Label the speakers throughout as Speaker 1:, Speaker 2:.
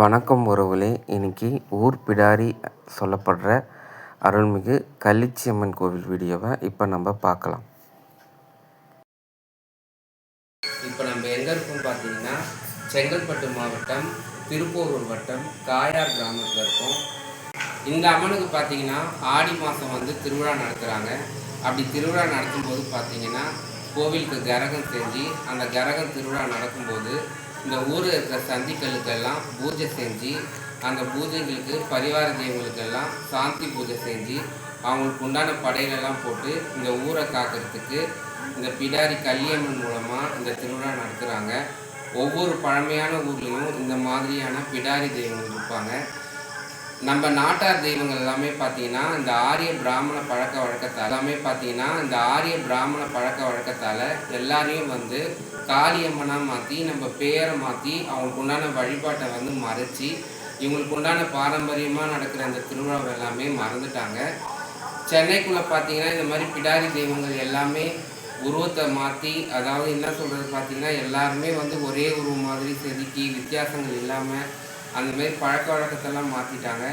Speaker 1: வணக்கம் உறவுகளே. இன்னைக்கு ஊர் பிடாரி சொல்லப்படுற அருள்மிகு கள்ளிச்சியம்மன் கோவில் வீடியோவை இப்போ நம்ம பார்க்கலாம்.
Speaker 2: இப்போ நம்ம எங்கே இருக்கோம் பார்த்தீங்கன்னா செங்கல்பட்டு மாவட்டம் திருப்போரூர் வட்டம் காயார் கிராமத்தில் இருக்கோம். இந்த அம்மனுக்கு பார்த்தீங்கன்னா ஆடி மாதம் வந்து திருவிழா நடத்துகிறாங்க அப்படி திருவிழா நடத்தும்போது பார்த்தீங்கன்னா கோவிலுக்கு கரகம் செஞ்சு அந்த கரகம் திருவிழா நடக்கும்போது இந்த ஊரில் இருக்கிற சந்திகளுக்கெல்லாம் பூஜை செஞ்சு அந்த பூஜைகளுக்கு பரிவார தெய்வங்களுக்கெல்லாம் சாந்தி பூஜை செஞ்சு அவங்களுக்கு உண்டான படையிலெல்லாம் போட்டு இந்த ஊரை காக்கிறதுக்கு இந்த பிடாரி கல்லியம்மன் மூலமாக இந்த திருவிழா நடத்துகிறாங்க ஒவ்வொரு பழமையான ஊர்லேயும் இந்த மாதிரியான பிடாரி தெய்வங்கள் இருப்பாங்க. நம்ம நாட்டார் தெய்வங்கள் எல்லாமே பார்த்தீங்கன்னா இந்த ஆரிய பிராமண பழக்க வழக்கத்தால் எல்லாமே பார்த்தீங்கன்னா இந்த ஆரிய பிராமண பழக்க வழக்கத்தால் எல்லாரையும் வந்து காளியம்மனாக மாற்றி நம்ம பேரை மாற்றி அவங்களுக்கு உண்டான வழிபாட்டை வந்து மறைச்சி இவங்களுக்கு உண்டான பாரம்பரியமாக நடக்கிற அந்த திருவிழாவை எல்லாமே மறந்துட்டாங்க. சென்னைக்குள்ளே பார்த்தீங்கன்னா இந்த மாதிரி பிடாரி தெய்வங்கள் எல்லாமே உருவத்தை மாற்றி அதாவது என்ன சொல்கிறது பார்த்தீங்கன்னா எல்லாருமே வந்து ஒரே உருவம் மாதிரி செதுக்கி வித்தியாசங்கள் இல்லாமல் அந்த மாதிரி பழக்க வழக்கத்தெல்லாம் மாற்றிட்டாங்க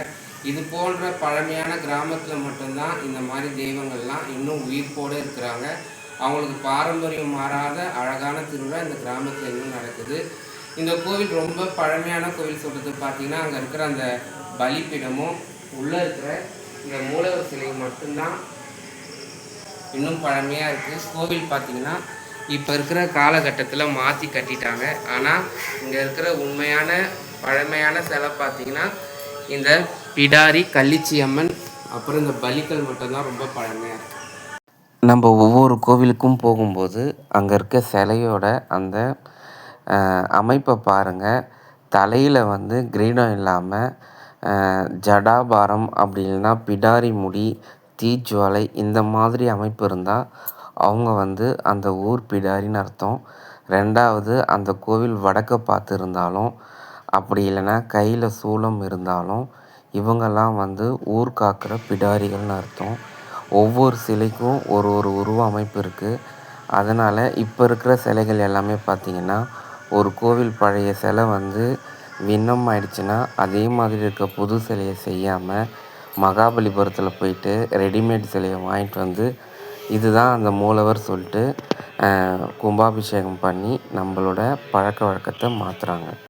Speaker 2: இது போன்ற பழமையான கிராமத்தில் மட்டும்தான் இந்த மாதிரி தெய்வங்கள்லாம் இன்னும் உயிர்ப்போடு இருக்கிறாங்க. அவங்களுக்கு பாரம்பரியம் மாறாத அழகான திருவிழா இந்த கிராமத்தில் இன்னும் நடக்குது. இந்த கோவில் ரொம்ப பழமையான கோவில் சொல்கிறது பார்த்தீங்கன்னா அங்கே இருக்கிற அந்த பலிப்பிடமும் உள்ளே இருக்கிற இந்த மூலவர் சிலை மட்டும்தான் இன்னும் பழமையாக இருக்குது கோவில் பார்த்திங்கன்னா இப்போ இருக்கிற காலகட்டத்தில் மாற்றி கட்டிட்டாங்க. ஆனால் இங்கே இருக்கிற உண்மையான பழமையான சிலை பார்த்தீங்கன்னா இந்த பிடாரி கள்ளிச்சி அம்மன் அப்புறம் இந்த பலிக்கல் மட்டும்தான் ரொம்ப பழமையாக இருக்குது
Speaker 1: நம்ம ஒவ்வொரு கோவிலுக்கும் போகும்போது அங்கே இருக்க சிலையோட அந்த அமைப்பை பாருங்கள் தலையில் வந்து கிரீடம் இல்லாமல் ஜடாபாரம் அப்படி இல்லைன்னா பிடாரி முடி தீஜுவாலை இந்த மாதிரி அமைப்பு இருந்தால் அவங்க வந்து அந்த ஊர் பிடாரின்னு அர்த்தம். ரெண்டாவது அந்த கோவில் வடக்க பார்த்து இருந்தாலும் அப்படி இல்லைன்னா கையில் சூலம் இருந்தாலும் இவங்கெல்லாம் வந்து ஊர் காக்கிற பிடாரிகள்னு அர்த்தம். ஒவ்வொரு சிலைக்கும் ஒரு ஒரு உருவ அமைப்பு இருக்குது அதனால் இப்போ இருக்கிற சிலைகள் எல்லாமே பார்த்திங்கன்னா ஒரு கோவில் பழைய சிலை வந்து விண்ணம் ஆயிடுச்சுன்னா அதே மாதிரி இருக்க புது சிலையை செய்யாமல் மகாபலிபுரத்தில் போயிட்டு ரெடிமேட் சிலையை வாங்கிட்டு வந்து இதுதான் அந்த மூலவர் சொல்லிட்டு கும்பாபிஷேகம் பண்ணி நம்மளோட பழக்க வழக்கத்தை மாற்றுறாங்க